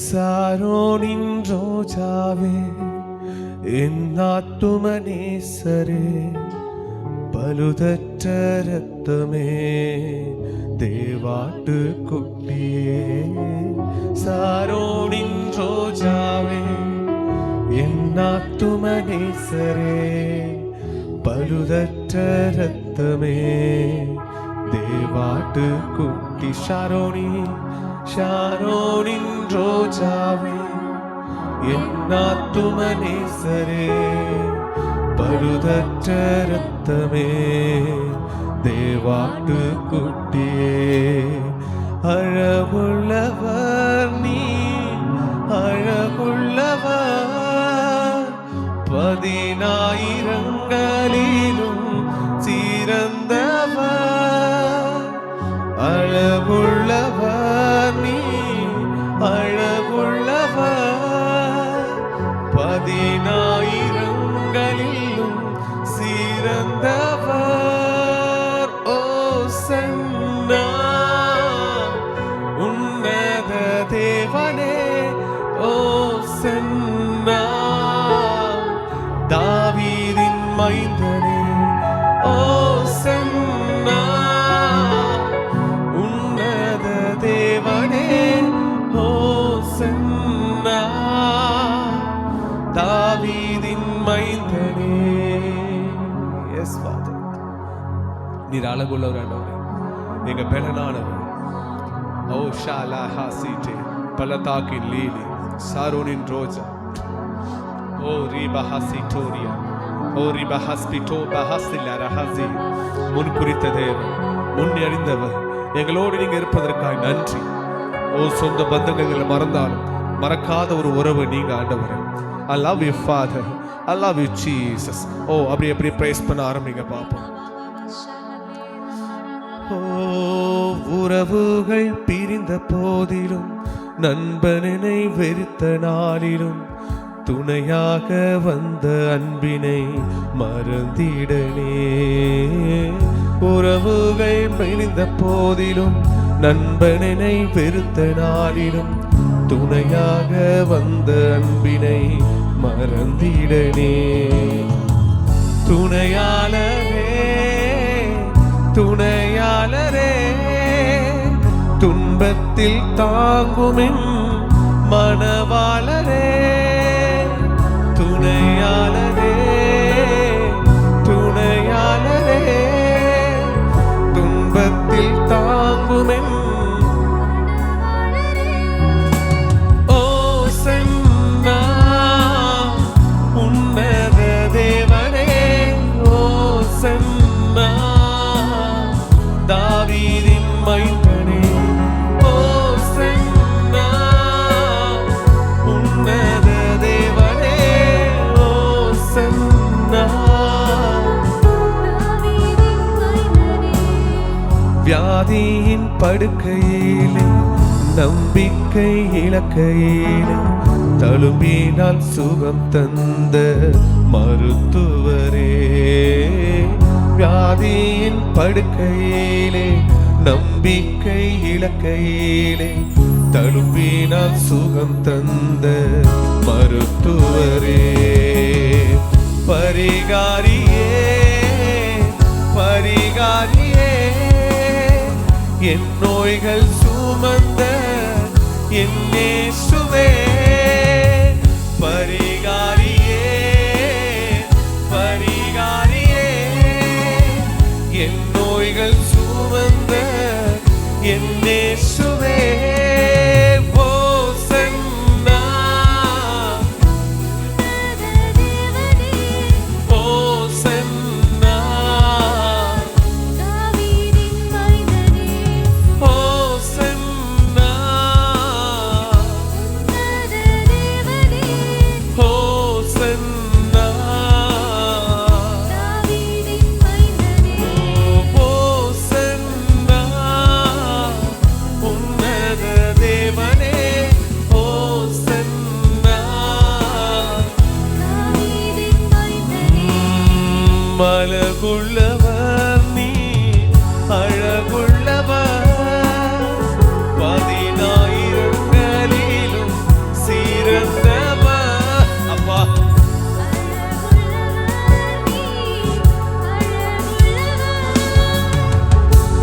சாரோனின் ரோஜாவே என் ஆத்துமனேசரே பழுதற்ற ரத்தமே தேவாட்டு குட்டியே சாரோனின் ரோஜாவே என் ஆத்துமனேசரே பழுதற்ற ரத்தமே தேவாட்டு குட்டி ஷாரோனி ஷாரோனின் ரோஜாவே என் ஆத்துமனேசரே பழுதற்ற ரத்தமே தேவாட்டு குட்டியே அழகுள்ளவர் நீ அழகுள்ளவர் பதினாயிரங்களிலும் சிறந்தவர் மைந்தனே ஓ சன்னா உன்னத தேவனே ஓ சன்னா தாவீதின் மைந்தனே எஸ் ஃபாதர் நீர் அழகுள்ளவர் ஆண்டவரே எங்க பெலனானவர். ஓ ஷாலா ஹாசிட்டே பலதாக்கின் லீலி சாரோனின் ரோஜா. ஓ ரீபா ஹாசிட்டோரியா ஓரி ரீபா ஹாஸ்பிட்டோ பஹாசில்லா ரஹாசி முன் குறித்த தேவன் முன் அறிந்தவர். எங்களோடு நீங்க இருப்பதற்காக நன்றி. ஓ சொந்த பந்தங்களை மறந்தாலும் மறக்காத ஒரு உறவு நீங்க ஆண்டவர். I love you father I love you Jesus ஓ அப்படி அப்படி ப்ரைஸ் பண்ண ஆரம்பிங்க பார்ப்போம் ஓ உறவுகள் பிரிந்த போதிலும் நண்பனை வெறுத்த நாளிலும் துணையாக வந்த அன்பினை மறந்திடனே. உறவுகள் பிரிந்த போதிலும் நண்பனினை வெறுத்த நாளிலும் துணையாக வந்த அன்பினை மறந்திடனே. துணையாளரே துணையாளரே துன்பத்தில் தாங்குமின் மனவாளரே வியாதியின் படுக்கையிலே நம்பிக்கை இலக்கையிலே தழும்பினால் சுகம் தந்த மருத்துவரே. வியாதியின் படுக்கையிலே நம்பிக்கை இலக்கையிலே தழும்பினால் சுகம் தந்த மருத்துவரே. என் நோய்கள் சுமந்த என்னே சுவே பரிகாரியே பரிகாரியே. என் நோய்கள் சுமந்த என்னே அழகுள்ளவர் நீ அழகுள்ளவர். பதினாயிரம் கலிலும் சீரந்தவர் அப்பா.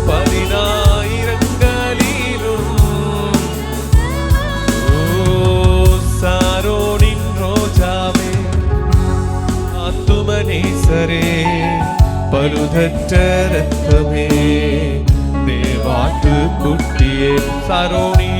பதினாயிரம் கலிலும். சாரோனின் ரோஜாவே ஆத்துமனே சரே பெற்ற ரத்தமே தேவாட்டு குட்டியே சரோணி.